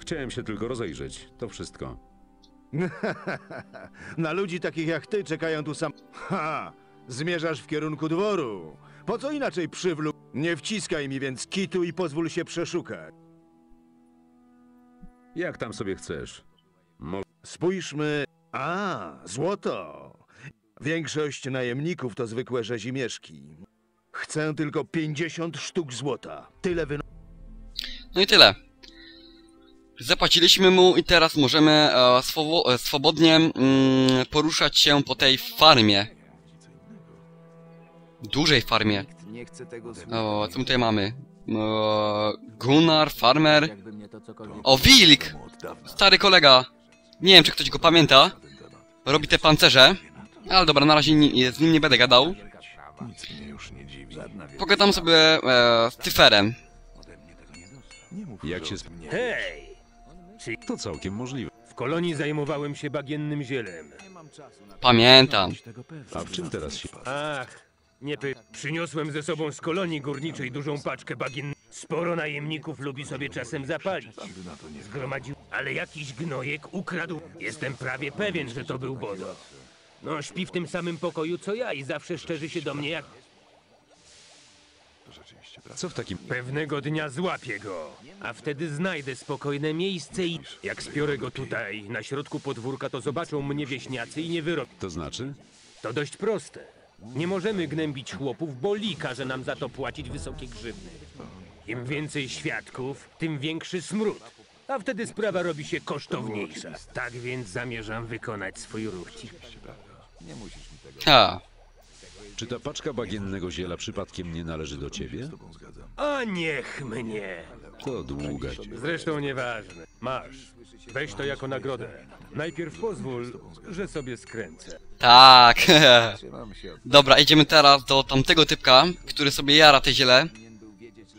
Chciałem się tylko rozejrzeć. To wszystko. Na ludzi takich jak ty czekają tu sam... Ha! Zmierzasz w kierunku dworu. Po co inaczej przywlu... Nie wciskaj mi więc kitu i pozwól się przeszukać. Jak tam sobie chcesz? Mo Spójrzmy... A, złoto! Większość najemników to zwykłe rzezimieszki. Chcę tylko 50 sztuk złota. Tyle wyno... No i tyle. Zapłaciliśmy mu i teraz możemy e, swobo e, swobodnie mm, poruszać się po tej farmie. Dużej farmie. Nie chcę tego O, co my tutaj mamy? O, Gunnar, farmer. O, Wilk! Stary kolega. Nie wiem, czy ktoś go pamięta. Robi te pancerze. Ale dobra, na razie z nim nie będę gadał. Pogadam sobie e, z Tyferem. jak się... Sp- To całkiem możliwe. W kolonii zajmowałem się bagiennym zielem. Pamiętam. A w czym teraz się... Ach, nie py... Przyniosłem ze sobą z kolonii górniczej dużą paczkę bagien. Sporo najemników lubi sobie czasem zapalić. Zgromadził... Ale jakiś gnojek ukradł. Jestem prawie pewien, że to był Bodo. No, śpi w tym samym pokoju co ja i zawsze szczerzy się do mnie jak... Co w takim... Pewnego dnia złapię go, a wtedy znajdę spokojne miejsce i... Jak spiorę go tutaj, na środku podwórka, to zobaczą mnie wieśniacy i nie wyrobią. To znaczy? To dość proste. Nie możemy gnębić chłopów, bo Li każe nam za to płacić wysokie grzywny. Im więcej świadków, tym większy smród. A wtedy sprawa robi się kosztowniejsza. Tak więc zamierzam wykonać swój ruch. Ha. Czy ta paczka bagiennego ziela przypadkiem nie należy do ciebie? A niech mnie! To długa... Zresztą nieważne. Masz. Weź to jako nagrodę. Najpierw pozwól, że sobie skręcę. Tak. Dobra, idziemy teraz do tamtego typka, który sobie jara te ziele.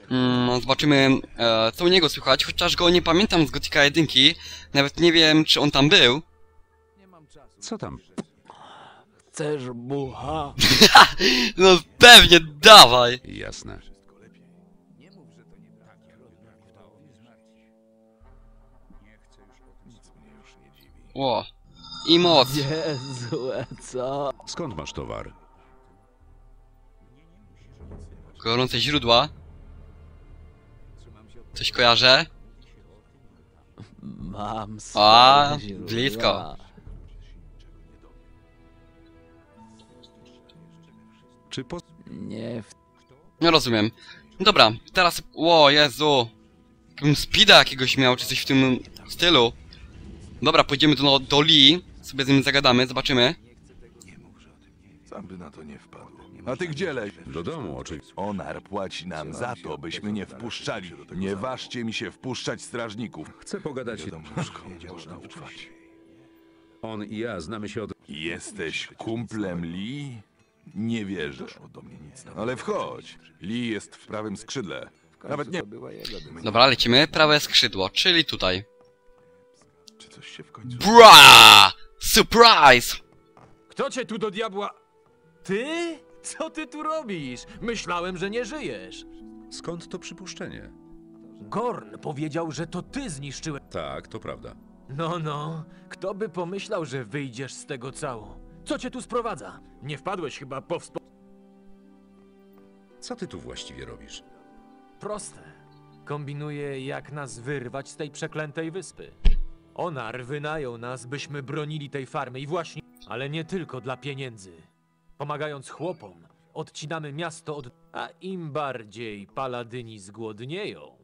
Mm, zobaczymy, e, co u niego słychać, chociaż go nie pamiętam z Gotika 1. Nawet nie wiem, czy on tam był. Co tam? Chcesz bucha? No pewnie, dawaj! Jasne. Ło. I moc. Niezłe, co? Skąd masz towar? Gorące źródła. Coś kojarzę? Mam A, swoje źródła. blisko. Czy po... Nie w No rozumiem. Dobra, teraz... Ło, Jezu. Jakbym speeda jakiegoś miał, czy coś w tym stylu. Dobra, pójdziemy do, do Lee. Sobie z nim zagadamy, zobaczymy. Sam by na to nie wpadł. A ty gdzie leś? Do domu, oczywiście. Onar płaci nam za to, byśmy nie wpuszczali. Nie ważcie mi się wpuszczać strażników. Chcę pogadać... Można ufać. On i ja znamy się od... Jesteś kumplem Lee? Nie wierzę. Ale wchodź. Lee jest w prawym skrzydle. Nawet nie... Dobra, lecimy. Prawe skrzydło, czyli tutaj. Czy coś się w końcu... Bra! Surprise! Kto cię tu do diabła... Ty? Co ty tu robisz? Myślałem, że nie żyjesz. Skąd to przypuszczenie? Gorn powiedział, że to ty zniszczyłeś... Tak, to prawda. No, no. Kto by pomyślał, że wyjdziesz z tego cało? Co cię tu sprowadza? Nie wpadłeś chyba po wspo... Co ty tu właściwie robisz? Proste. Kombinuję, jak nas wyrwać z tej przeklętej wyspy. Onar wynajął nas, byśmy bronili tej farmy i właśnie... Ale nie tylko dla pieniędzy. Pomagając chłopom, odcinamy miasto od... A im bardziej paladyni zgłodnieją,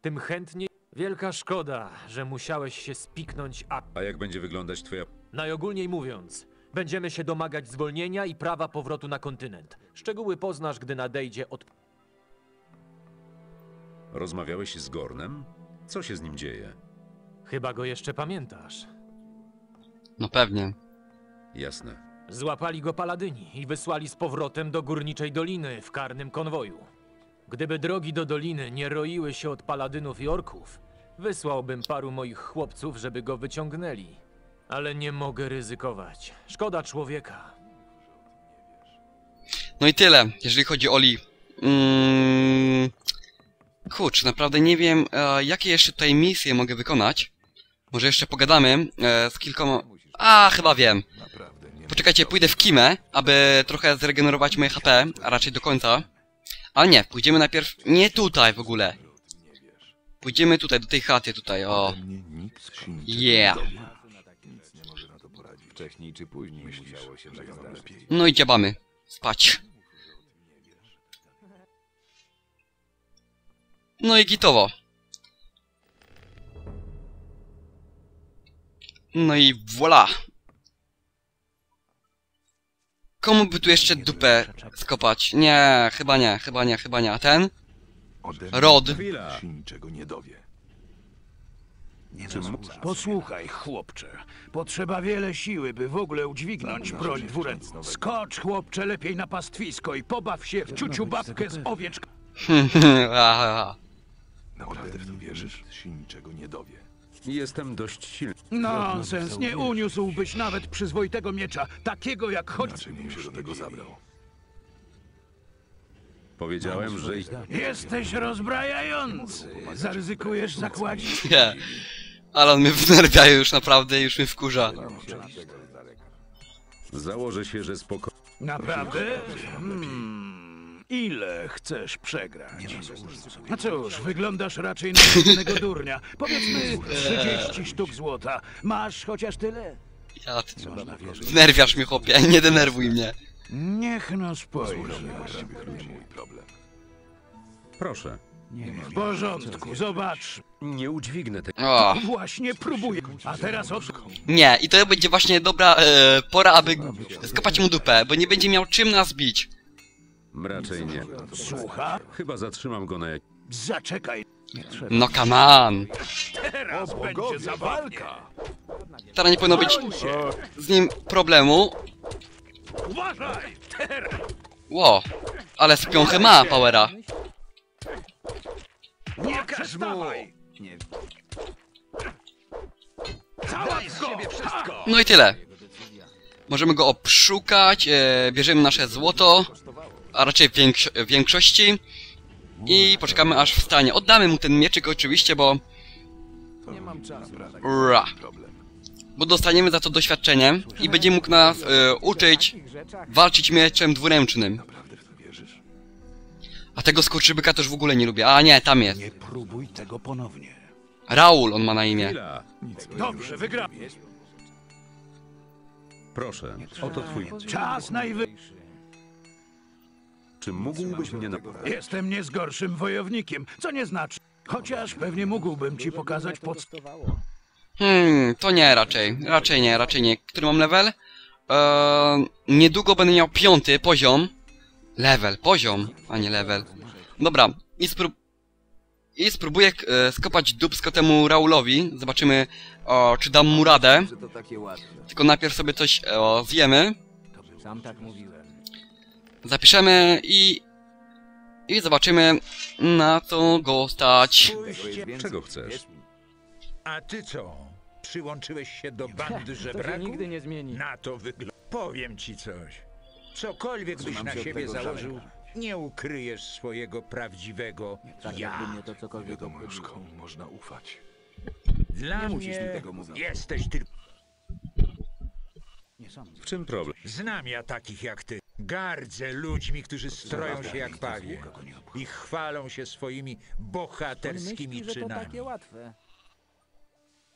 tym chętniej... Wielka szkoda, że musiałeś się spiknąć, a A jak będzie wyglądać twoja... Najogólniej mówiąc, będziemy się domagać zwolnienia i prawa powrotu na kontynent. Szczegóły poznasz, gdy nadejdzie od... Rozmawiałeś z Gornem? Co się z nim dzieje? Chyba go jeszcze pamiętasz. No pewnie. Jasne. Złapali go paladyni i wysłali z powrotem do Górniczej Doliny w karnym konwoju. Gdyby drogi do doliny nie roiły się od paladynów i orków, wysłałbym paru moich chłopców, żeby go wyciągnęli. Ale nie mogę ryzykować. Szkoda człowieka. No i tyle, jeżeli chodzi o Lee. Mm, Kurczę, naprawdę nie wiem, e, jakie jeszcze tutaj misje mogę wykonać. Może jeszcze pogadamy e, z kilkoma... A, chyba wiem. Poczekajcie, pójdę w Kimę, aby trochę zregenerować moje HP, a raczej do końca. Ale nie, pójdziemy najpierw... Nie tutaj w ogóle. Pójdziemy tutaj, do tej chaty tutaj, o. Yeah. Wcześniej czy później musiało się tak zdarzyć. No i dziabamy. Spać. No i gitowo. No i voila. Komu by tu jeszcze dupę skopać? Nie, chyba nie, chyba nie, chyba nie. A ten? Ode Rod. Chwila. się niczego nie dowie. Posłuchaj, chłopcze. Potrzeba wiele siły, by w ogóle udźwignąć broń dwuręczną. Skocz, chłopcze, lepiej na pastwisko i pobaw się w ciuciu babkę z owieczką. Aha. Naprawdę w to wierzysz? Się niczego nie dowie. Jestem dość silny. Nonsens, nie uniósłbyś nawet przyzwoitego miecza, takiego jak choć... Dlaczego się do tego zabrał? Powiedziałem, że Jesteś rozbrajający. Zaryzykujesz zakładzić? Ale on mnie wnerwia już naprawdę, już mnie wkurza. założę się, że spoko... Naprawdę? Hmm. Ile chcesz przegrać? No cóż, wyglądasz raczej na jednego durnia. Powiedzmy 30 sztuk złota. Masz chociaż tyle? Ja, ty... Wnerwiasz mnie, chłopie, nie denerwuj mnie. Niech no spojrzy. Proszę. W porządku, zobacz. Nie udźwignę tej... O. Właśnie próbuję. A teraz od... Nie, i to będzie właśnie dobra e, pora, aby skopać mu dupę, bo nie będzie miał czym nas bić. Raczej nie. Słucha? Chyba zatrzymam go na jak... Zaczekaj. No come on. Teraz będzie zawalka. Teraz nie powinno być z nim problemu. Uważaj! Ło, ale z piąchy ma powera. Nie każ mu! Wszystko! No i tyle. Możemy go obszukać, e, bierzemy nasze złoto, a raczej w, większo większości. I poczekamy aż wstanie. Oddamy mu ten mieczyk oczywiście, bo... Ra. Bo dostaniemy za to doświadczenie i będzie mógł nas e, uczyć walczyć mieczem dwuręcznym. A tego skurczybyka też w ogóle nie lubię. A nie, tam jest. Nie próbuj tego ponownie. Raul on ma na imię. Dobrze, wygra. Proszę. Oto twój... Czas najwy... Czy mógłbyś mnie na... Jestem nie z gorszym wojownikiem, co nie znaczy. Chociaż pewnie mógłbym ci pokazać pod... Hmm, to nie raczej. Raczej nie, raczej nie. Który mam level? Eee, niedługo będę miał piąty poziom. Level, poziom, a nie level. Dobra, i, sprób i spróbuję e, skopać dubsko temu Raulowi. Zobaczymy, o, czy dam mu radę. Tylko najpierw sobie coś e, o, zjemy. Sam tak mówiłem. Zapiszemy i... I zobaczymy, na co go stać. Czego chcesz? A ty co? Przyłączyłeś się do bandy To się żebraków? nigdy nie zmieni. Na to wygląda. Powiem ci coś. Cokolwiek byś na siebie założył, nie ukryjesz swojego prawdziwego Tak ja. jakby mnie to cokolwiek Wiadomo już obchodziło. komu można ufać. Dla mnie jesteś tylko... W czym problem? Znam ja takich jak ty. Gardzę ludźmi, którzy stroją się jak pawie i chwalą się swoimi bohaterskimi Myśli, że to czynami. takie łatwe.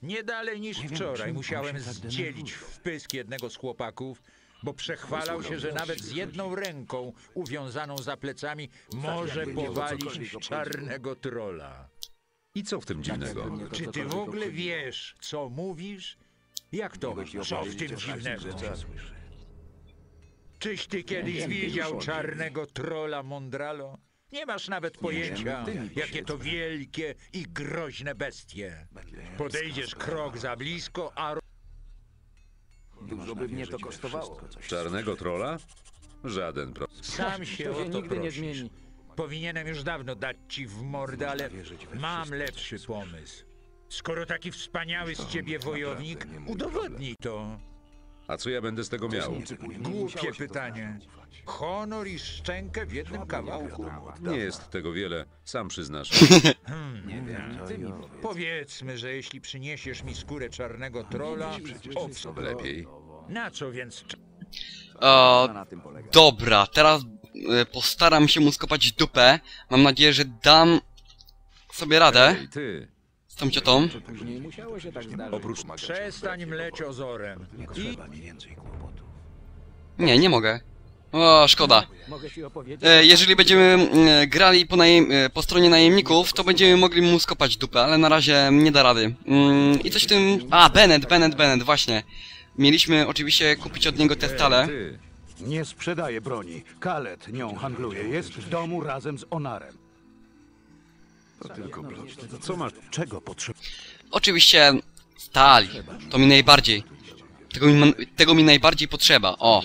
Nie dalej niż wczoraj musiałem zdzielić w pysk jednego z chłopaków, bo przechwalał się, że nawet z jedną ręką uwiązaną za plecami może powalić czarnego trola. I co w tym dziwnego? Czy ty w ogóle wiesz, co mówisz? Jak to, co w tym dziwnego? Czyś ty kiedyś widział czarnego trola Mondralo? Nie masz nawet pojęcia, jakie to wielkie i groźne bestie. Podejdziesz krok za blisko, a Dużo by mnie to kosztowało. Czarnego trola? Żaden problem. sam się To o to nigdy nie zmieni. Powinienem już dawno dać ci w mordę, ale mam lepszy pomysł. Skoro taki wspaniały z ciebie wojownik, udowodnij to. A co ja będę z tego miał? Głupie pytanie. Honor i szczękę w jednym kawałku? Nie jest tego wiele, sam przyznasz. Powiedzmy, że jeśli przyniesiesz mi skórę czarnego trola, o co Lepiej. Na co więc E, dobra, teraz e, postaram się mu skopać dupę. Mam nadzieję, że dam sobie radę z tą ciotą. Później musiało się tak. Oprócz Przestań mleć ozorem. I Nie, nie mogę. O, szkoda. E, jeżeli będziemy mm, grali po, e, po stronie najemników, to będziemy mogli mu skopać dupę, ale na razie nie da rady. Mm, I coś w tym... A, Bennett, Bennett, Bennett, właśnie. Mieliśmy oczywiście kupić od niego te stale. ty. Nie sprzedaje broni. Kalet nią handluje. Jest w domu razem z Onarem. Co masz? Czego potrzeba? Oczywiście stali. To mi najbardziej. Tego mi, tego mi najbardziej potrzeba. O.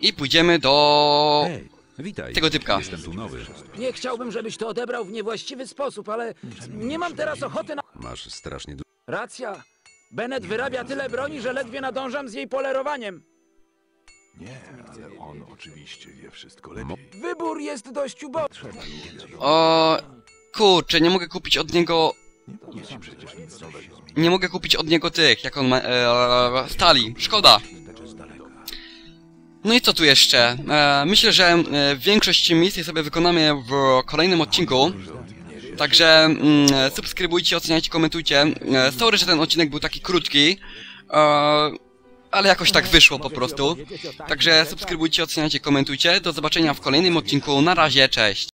I pójdziemy do... Ej, witaj. Tego typka. Jestem tu nowy. Nie chciałbym, żebyś to odebrał w niewłaściwy sposób, ale nie mam teraz ochoty na... Masz strasznie. Racja. Bennett wyrabia tyle broni, że ledwie nadążam z jej polerowaniem. Wybór jest dość ubogi. O... Kurczę, nie mogę kupić od niego... Nie mogę kupić od niego tych, jak on ma... E, stali. Szkoda. No i co tu jeszcze? E, myślę, że e, większość misji sobie wykonamy w kolejnym odcinku. Także mm, subskrybujcie, oceniajcie, komentujcie. E, sorry, że ten odcinek był taki krótki. E, ale jakoś tak wyszło po prostu. Także subskrybujcie, oceniajcie, komentujcie. Do zobaczenia w kolejnym odcinku. Na razie, cześć.